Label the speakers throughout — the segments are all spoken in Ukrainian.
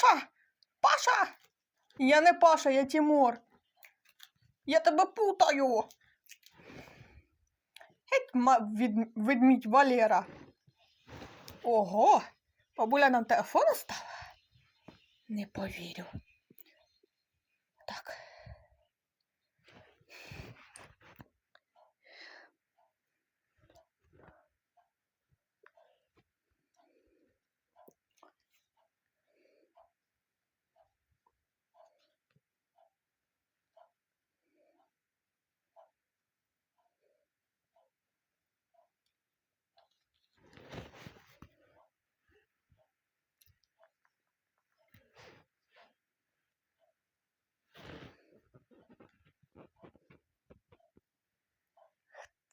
Speaker 1: Паша! Паша! Я не Паша, я Тимур. Я тебе путаю. Геть від, ведмідь Валера. Ого! Бабуля нам телефон оставила? Не повірю.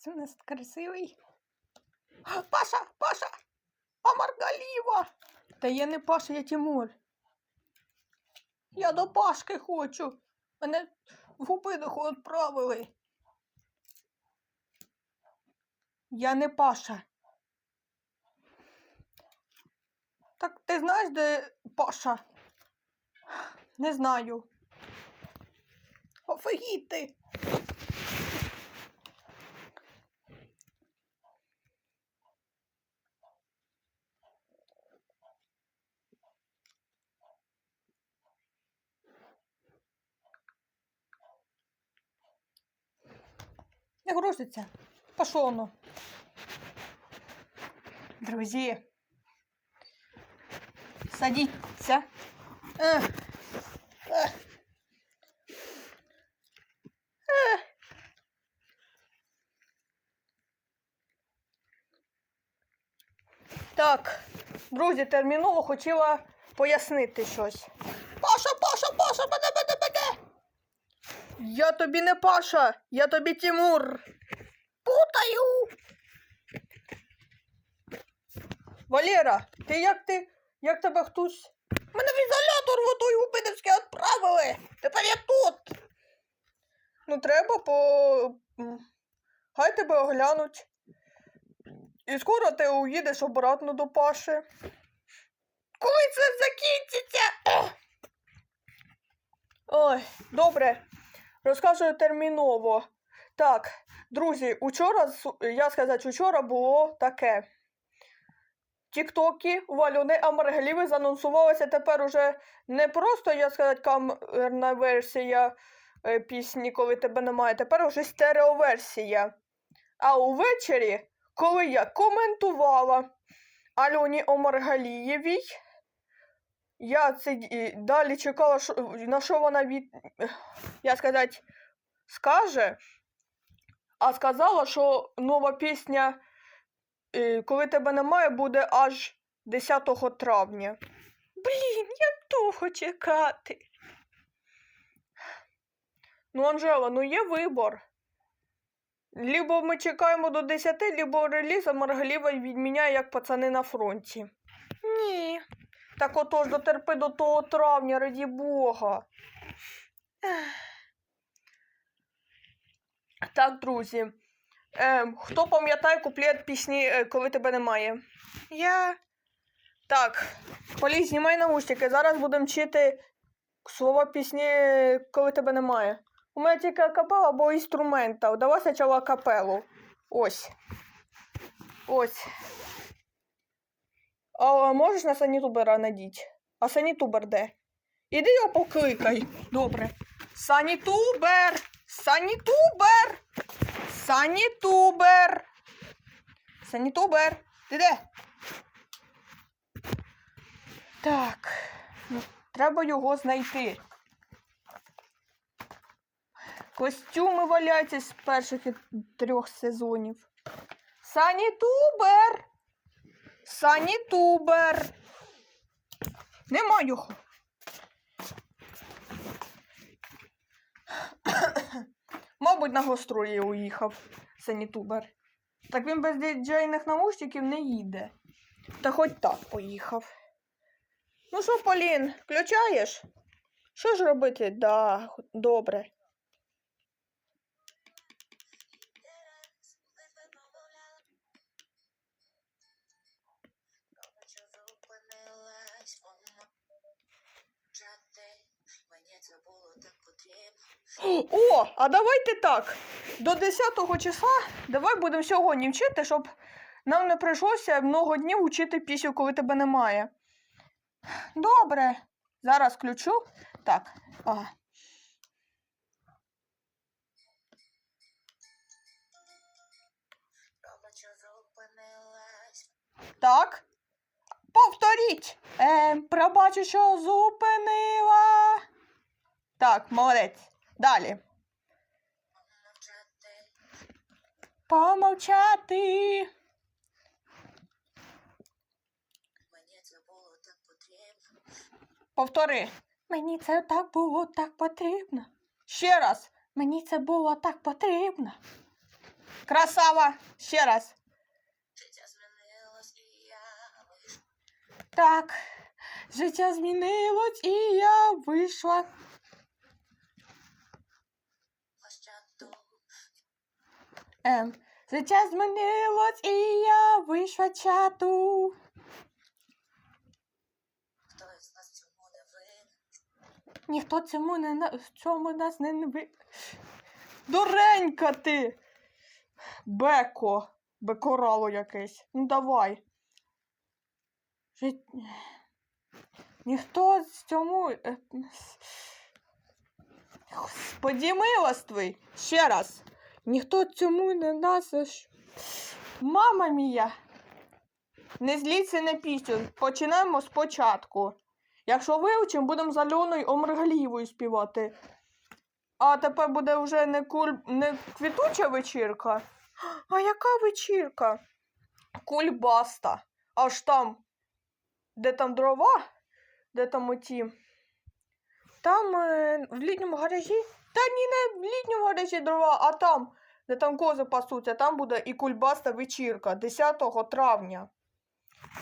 Speaker 1: Це у нас красивий. Паша, Паша! А Маргаліва! Та я не Паша, я Тимур. Я до Пашки хочу. Мене в губинку відправили. Я не Паша. Так ти знаєш, де Паша? Не знаю. Офігіть Не грузиться. Пошов воно. Друзі. Садіться. Ех. Ех. Ех. Так, друзі, терміново хотіла пояснити щось. Паша, Паша, Паша, мене, мене, мене! Я тобі не Паша, я тобі Тимур. Путаю. Валера, ти як ти? Як тебе хтось? Мене в ізолятор водою Губинівське відправили. Тепер я тут. Ну, треба по. Хай тебе оглянуть. І скоро ти уїдеш обратно до Паші. Коли це закінчиться? Ой, добре. Розказую терміново. Так, друзі, учора, я сказати, учора було таке. Тіктоки у Альони Амаргеліви занонсувалася тепер уже не просто, я сказати, камерна версія е, пісні, коли тебе немає, тепер уже стереоверсія. А увечері, коли я коментувала Альоні Омаргалієвій, я це далі чекала, на що вона від. Я сказати, скаже, а сказала, що нова пісня е, Коли тебе немає, буде аж 10 травня. Блін, як довго чекати. Ну, Анжела, ну є вибор. Лібо ми чекаємо до 10, лібо реліз, а Маргаліва відміняє, як пацани на фронті. Так отож дотерпи до того травня, раді Бога. Так, друзі. Ем, хто пам'ятає куплет пісні, е, коли тебе немає? Я. Так. Полі, знімай наушники. Зараз будемо вчити слова пісні, коли тебе немає. У мене тільки акапела або інструментал. Давай спочатку акапелу. Ось. Ось. А можеш на санітубера надіть? А санітубер де? Іди його покликай. Добре. Санітубер! Санітубер! Санітубер! Санітубер! Ти де? Так. ну, Треба його знайти. Костюми валяються з перших трьох сезонів. Санітубер! Санітубер! Нема його. Мабуть, на гастролі уїхав санітубер. Так він без діджейних наушників не їде. Та хоч так поїхав. Ну що, Полін, включаєш? Що ж робити? Да, добре. О, а давайте так. До 10 числа давай будемо сьогодні вчити, щоб нам не прийшлося много днів вчити пісню, коли тебе немає. Добре. Зараз включу. Так. Ага. Так. Повторіть. Е, пробачу, що зупинила. Так, молодець. Далі. Помовчати.
Speaker 2: Мені це було так потрібно.
Speaker 1: Повтори. Мені це так було так потрібно. Ще раз. Мені це було так потрібно. Красава. Ще раз.
Speaker 2: Життя змінилось і я вийшла
Speaker 1: Так. Життя змінилось і я вийшла.
Speaker 2: з чату.
Speaker 1: Ем. Життя змінилось і я вийшла чату.
Speaker 2: Хто із нас цьому не винен?
Speaker 1: Ніхто цьому не на- в цьому нас не ви. Дуренька ти. Беко. Бекорало якесь. Ну давай. Жит... Ніхто з цьому. е, с- Ще раз. Ніхто цьому не е, Мама мія. Не зліться на пісню. Починаємо спочатку. Якщо вивчимо, будемо з Альоною Омргалієвою співати. А тепер буде вже не, куль... не квітуча вечірка. А яка вечірка? Кульбаста. Аж там, де там дрова, де там оті. Там е, в літньому гаражі. Та ні, в літньому гаражі дрова, а там, де там кози пасуться, там буде і кульбаста вечірка 10 травня.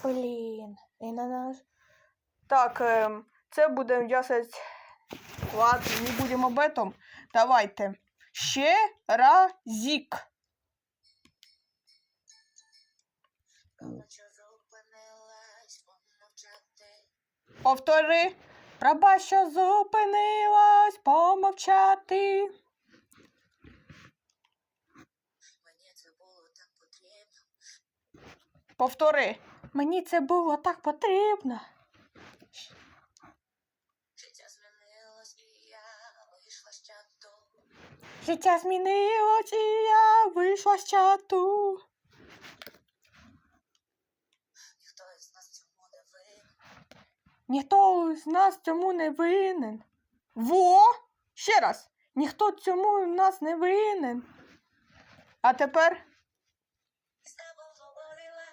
Speaker 1: Блін, і на наш. Так, це буде ясать. Ладно, не будемо об этом. Давайте. Ще разік. Повтори. Праба, що зупинилась, помовчати.
Speaker 2: Мені це було так потрібно.
Speaker 1: Повтори. Мені це було так потрібно.
Speaker 2: Життя змінилось і я вийшла з чату.
Speaker 1: Життя змінилось, і я вийшла з чату.
Speaker 2: Ніхто із нас цьому не винен.
Speaker 1: Ніхто з нас цьому не винен. Во! Ще раз. Ніхто цьому в нас не винен. А тепер
Speaker 2: З тобою говорила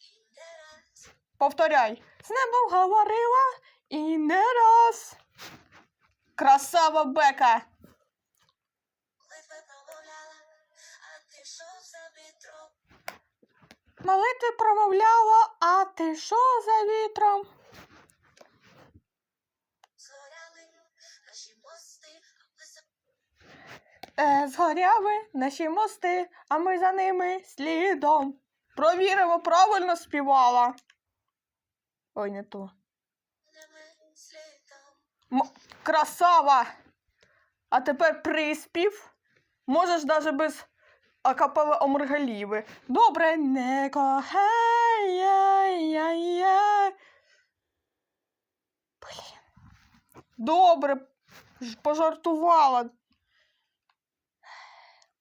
Speaker 2: і не раз.
Speaker 1: повторяй. З небом говорила і не раз. Красава Бека. Молитви промовляла, а ти що за вітром? Згоряли наші мости, а ми за ними слідом. Провіримо, правильно співала. Ой, не то. М- красава! А тепер приспів. Можеш навіть без акапели Омргаліви. Добре, не яй. Блін. Добре, пожартувала. Включаю.
Speaker 2: Не кохай, яй-яй-яй, бо я боюся знать, що буде завтра.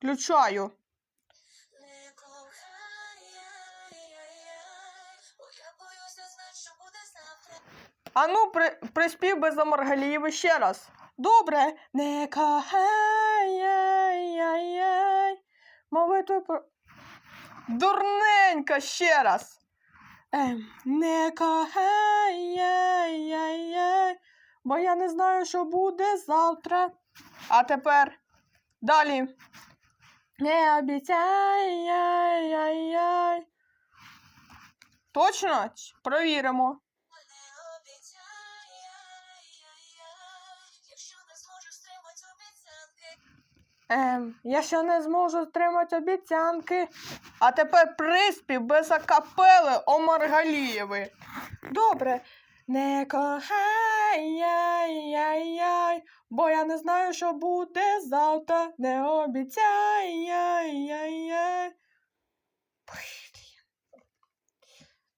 Speaker 1: А ну, при, приспів без Омргаліви ще раз. Добре, не кохай. яй, яй. Молитви про. Дурненька ще раз. Ем, не кохай, бо я не знаю, що буде завтра. А тепер далі. Не обіцяй, яй, яй, яй. Точно? Провіримо. Ем, я ще не зможу стримати обіцянки. А тепер приспів без акапели Омаргалієви. Добре. Не кохай, яй, яй, яй, бо я не знаю, що буде завтра. Не обіцяй, яй, яй, яй.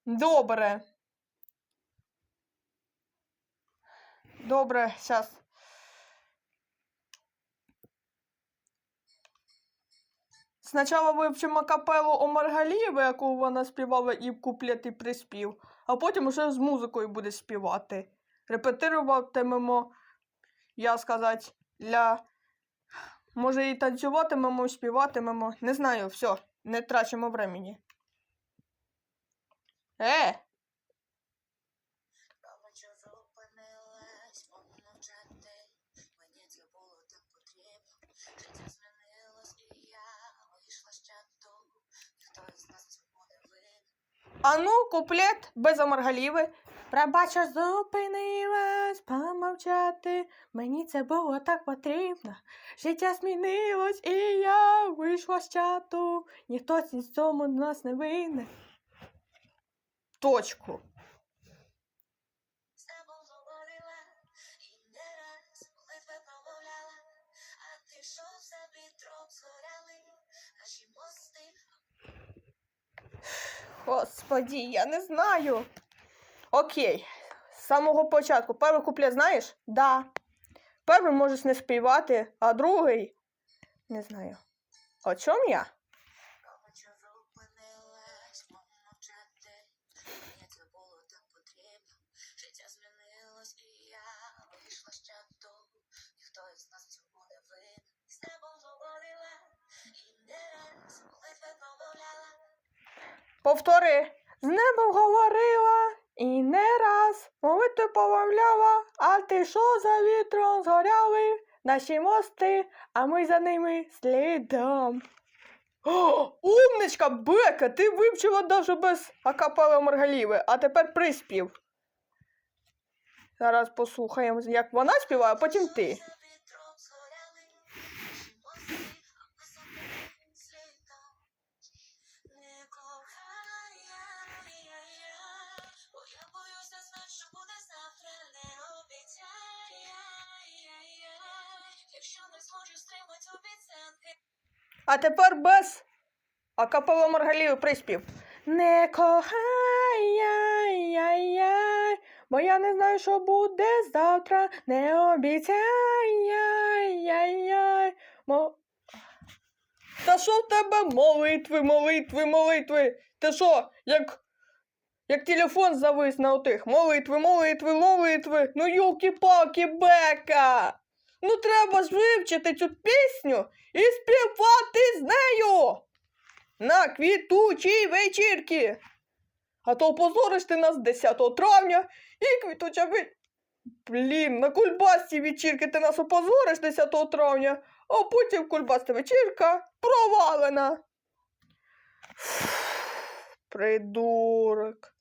Speaker 1: Добре. Добре, зараз. Спочатку вивчимо капелу у Маргалієві, яку вона співала і куплет, і приспів, а потім уже з музикою буде співати. Репетируватимемо, я сказати, для. Може, і танцюватимемо, і співатимемо. Не знаю, все, не трачимо времени. Е! А ну, куплет без омаргаліви. Пробача зупинилась помовчати. Мені це було так потрібно. Життя змінилось, і я вийшла з чату. Ніхто з цьому нас не винен. Точку. Господі, я не знаю. Окей. З самого початку. Перший куплет знаєш? Да. Перший можеш не співати, а другий. Не знаю. О чому я? Повтори. З небом говорила і не раз молитви помовляла, а ти що за вітром згоряли наші мости, а ми за ними слідом. Умничка, Бека, ти вивчила даже без акапели Маргаліви, а тепер приспів. Зараз послухаємо, як вона співає, а потім ти. А тепер без акапела Маргаліви приспів. Не кохай, яй, яй, яй, бо я не знаю, що буде завтра. Не обіцяй, яй, яй, яй, мо... Та що в тебе молитви, молитви, молитви? Ти що, як, як телефон завис на отих? Молитви, молитви, молитви. Ну юлки-палки, бека. Ну треба ж вивчити цю пісню і співати з нею на квітучій вечірки. А то опозориш ти нас 10 травня і квітуча ви... Блін, на кульбасці вечірки ти нас опозориш 10 травня, а потім кульбасна вечірка провалена. Придурок.